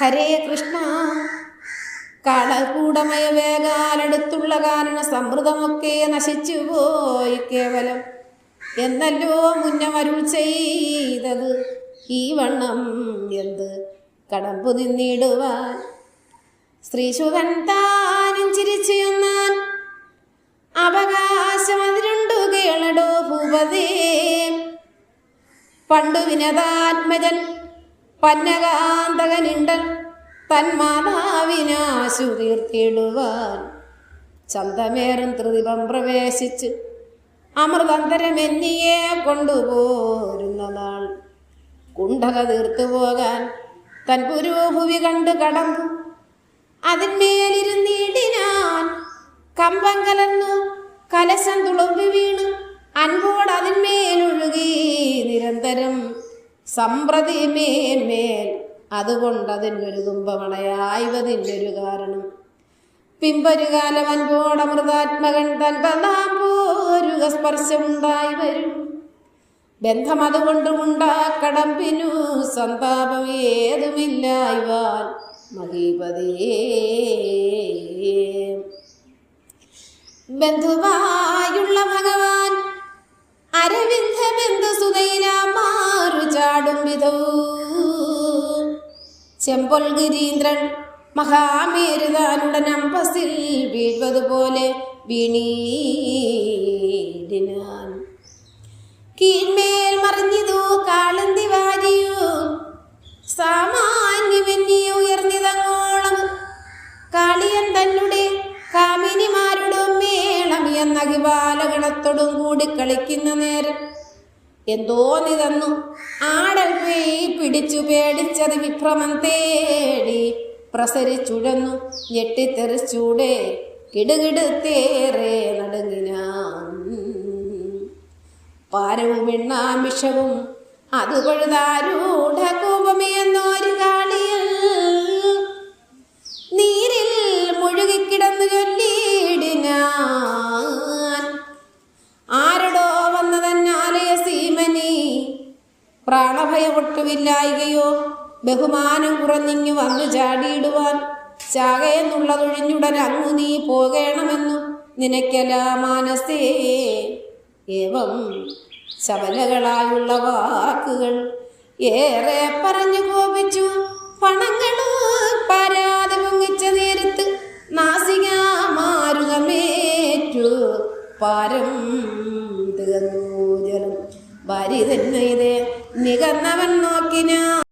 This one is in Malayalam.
ഹരേ കൃഷ്ണ. കളകൂടമയ വേഗാലെടുത്തുള്ള കാരണ സമൃദ്ധമൊക്കെ നശിച്ചു പോയി കേവലം. എന്നല്ലോ മുന്നമരുൾ ചെയ്തത്. ഈ വണ്ണം എന്ത് കടമ്പു നിന്നിടുവാൻ? ശ്രീശുഖൻ താനും ചിരിച്ചുയൊന്നാൻ അവകാശം അതിരുണ്ടു കേളടോ ഭൂപതേ. പണ്ടു വിനതാത്മജൻ പന്നകാന്തകനിണ്ടൻ തന്മാതാവിനാശു തീർത്തിടുവാൻ ചന്തമേറും ത്രിദിപം പ്രവേശിച്ച് അമൃതന്തരമെന്നിയെ കൊണ്ടുപോരുന്ന നാൾ. കുണ്ഠക തീർത്തു പോകാൻ തൻ പുരോഭുവി കണ്ട് കടന്നു. അതിന്മേലിരുന്നിടിനാൻ കമ്പം കലന്നു കലശം തുളുമ്പി വീണ്. അൻപോട് അതിന്മേൽ സമ്പ്രതി മേന്മേൽ അതുകൊണ്ട് അതിനൊരു ഒരു കാരണം. പിമ്പൊരു കാലം അൻപോടമൃതാത്മകൻ തൻ പതാമ്പോരുക സ്പർശമുണ്ടായി വരും. ബന്ധം അതുകൊണ്ടുമുണ്ടാക്കടമ്പിനു സന്താപം ഏതുമില്ലായ്വാൻ മഹീപതിയേ. ബന്ധുവായുള്ള ഭഗവാൻ ചെമ്പൊൽ ഗിരീന്ദ്രൻ മഹാമേരുതാനുടൻ അമ്പസിൽ വീഴ്വതുപോലെ വീണീടിനാൻ. കീഴ്മേൽ മറിഞ്ഞിതു കാളന്തി വാരിയു ഉയർന്നിതങ്ങോളം. കാളിയൻ തന്നെ കാമിനിമാരുടെ മേളം എന്ന കൂടി കളിക്കുന്ന നേരം എന്തോ നിതന്നു. ആടൽ പേയി പിടിച്ചു പേടിച്ചത് വിഭ്രമം തേടി. പ്രസരിച്ചുഴന്നു ഞെട്ടിത്തെറിച്ചൂടെ. കിടുകിടുത്തേറെ നടുങ്ങിനാൻ. പാരവും എണ്ണാമിഷവും അത് കൊഴുതാരൂഢ പ്രാണഭയം ഒട്ടുമില്ലായികയോ ബഹുമാനം കുറഞ്ഞിങ്ങു വന്നു ചാടിയിടുവാൻ ചാകയെന്നുള്ളതൊഴിഞ്ഞുടൻ അങ്ങു നീ പോകേണമെന്നു നിനക്കല മാനസേ. ഏവം ശബലകളായുള്ള വാക്കുകൾ ഏറെ പറഞ്ഞു കോപിച്ചു. പണങ്ങൾ പരാതി മുങ്ങിച്ച നേരത്ത് നാസിക മാരുകമേറ്റു പാരം തീർന്നു ജലം. ഭാര്യ തന്നെ ഇതേ നികന്നവൻ നോക്കിനാ